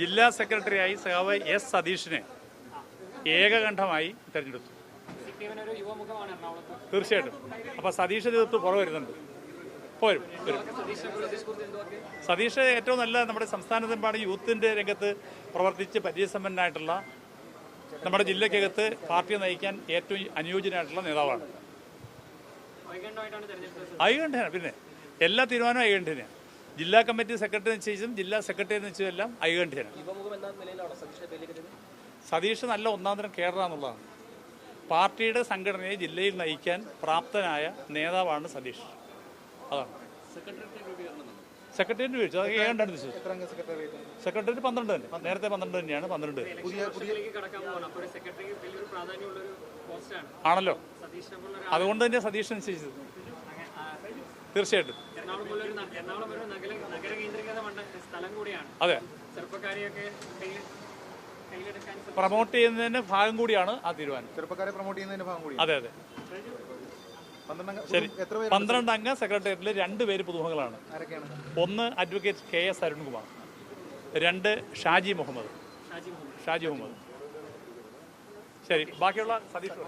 ജില്ലാ സെക്രട്ടറിയായി സഹാവ് എസ് സതീഷിനെ ഏകകണ്ഠമായി തെരഞ്ഞെടുത്തു. തീർച്ചയായിട്ടും. അപ്പോൾ സതീഷ് നേതൃത്വം കുറവ് വരുന്നുണ്ട്. പോരും വരും. സതീഷ് ഏറ്റവും നല്ല നമ്മുടെ സംസ്ഥാനത്തെമ്പാട് യൂത്തിന്റെ രംഗത്ത് പ്രവർത്തിച്ച് പരിചയസമ്പന്നനായിട്ടുള്ള നമ്മുടെ ജില്ലയ്ക്കകത്ത് പാർട്ടി നയിക്കാൻ ഏറ്റവും അനുയോജ്യനായിട്ടുള്ള നേതാവാണ്. ഐകണ്ഠനാണ് പിന്നെ എല്ലാ തീരുമാനവും ഐകണ്ഠനാണ് ജില്ലാ കമ്മിറ്റി സെക്രട്ടറി നിശ്ചയിച്ചും ജില്ലാ സെക്രട്ടറി നിശ്ചയം എല്ലാം ഐകണ്ഠ്യനാണ് സതീഷ് നല്ല ഒന്നാം തരം കേരള എന്നുള്ളതാണ് പാർട്ടിയുടെ സംഘടനയെ ജില്ലയിൽ നയിക്കാൻ പ്രാപ്തനായ നേതാവാണ് സതീഷ്. അതാണ്. സെക്രട്ടേറിയറ്റ് ചോദിച്ചു അത് ഏതാണ്ടാണ് സെക്രട്ടേറിയറ്റ് പന്ത്രണ്ട് തന്നെ. നേരത്തെ പന്ത്രണ്ട് തന്നെയാണ് പന്ത്രണ്ട് ആണല്ലോ. അതുകൊണ്ട് തന്നെ സതീഷ് നിശ്ചയിച്ചത്. തീർച്ചയായിട്ടും. അതെ. പ്രൊമോട്ട് ചെയ്യുന്നതിന്റെ ഭാഗം കൂടിയാണ് ആ തീരുമാനം. ചെറുപ്പക്കാരെ പ്രൊമോട്ട് ചെയ്യുന്നതിന്റെ ഭാഗം കൂടി അതെ അതെ. പന്ത്രണ്ട് അംഗ ശരി. എത്ര പേര് പന്ത്രണ്ട് അംഗ സെക്രട്ടേറിയറ്റിൽ രണ്ട് പേര് പുതുമുഖങ്ങളാണ്. ഒന്ന് അഡ്വക്കേറ്റ് കെ എസ് അരുൺകുമാർ. രണ്ട് ഷാജി മുഹമ്മദ്. ഷാജി മുഹമ്മദ്. ഷാജി മുഹമ്മദ്. ശരി. ബാക്കിയുള്ള സതീഷ്.